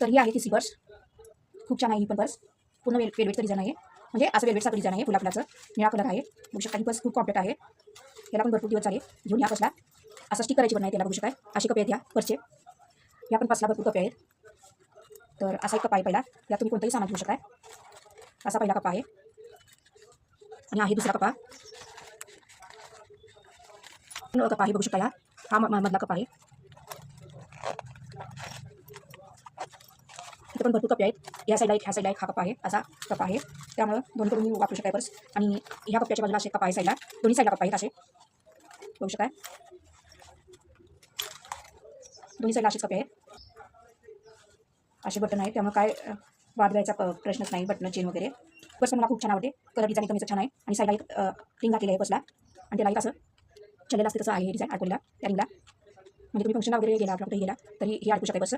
तर ही आहे ती सी पर्स खूप छान आहे ही पण पर्स पूर्ण वेल वेलवेटचं डिझाईन आहे. म्हणजे असं वेलवेटचं डिझाईन आहे फुलाफुलाचं. निळा कलर आहे. बघू शकता ही पर्स खूप कॉम्पॅक्ट आहे. याला पण भरपूर दिवस झाले. घेऊन या पर्सला असं स्टिक करायची पण नाही त्याला बघू शकता असे कपे आहेत या पर्सचे या पण पर्सला भरपूर कपे आहेत. तर असा एक कप आहे पहिला. या तुम्ही कोणतंही सामान घेऊ शकताय असा पहिला कपा आहे. आणि आहे दुसरा कपा. कपा आहे बघू शकता या हा मधला कप आहे. पण भरपूर कप्पे आहेत. या साईडला एक ह्या साईडला एक हा कप आहे असा कप आहे. त्यामुळं दोन्ही करून मी वापरू शकता पर्स आणि ह्या कप्प्याच्या बाजूला असे कप आहे साईडला दोन्ही साईडला कप आहेत असे. बघू शकाय दोन्ही साईडला असेच कप्पे आहेत. असे बटन आहेत. त्यामुळे काय अ, वाद प- प्रश्नच नाही. बटन चेन वगैरे. पर्स मला खूप छान आवडते. कलर डिझाईन कमीचं छान आहे. आणि साईडला एक रिंग घातलेली आहे पर्सला आणि त्याला एक असं चलेलं असते तसं आहे डिझाईन आठवलेला त्या रिंगला म्हणजे तुम्ही फंक्शनला वगैरे गेला आपल्या कुठे गेला तरी हे अडकू शकते बस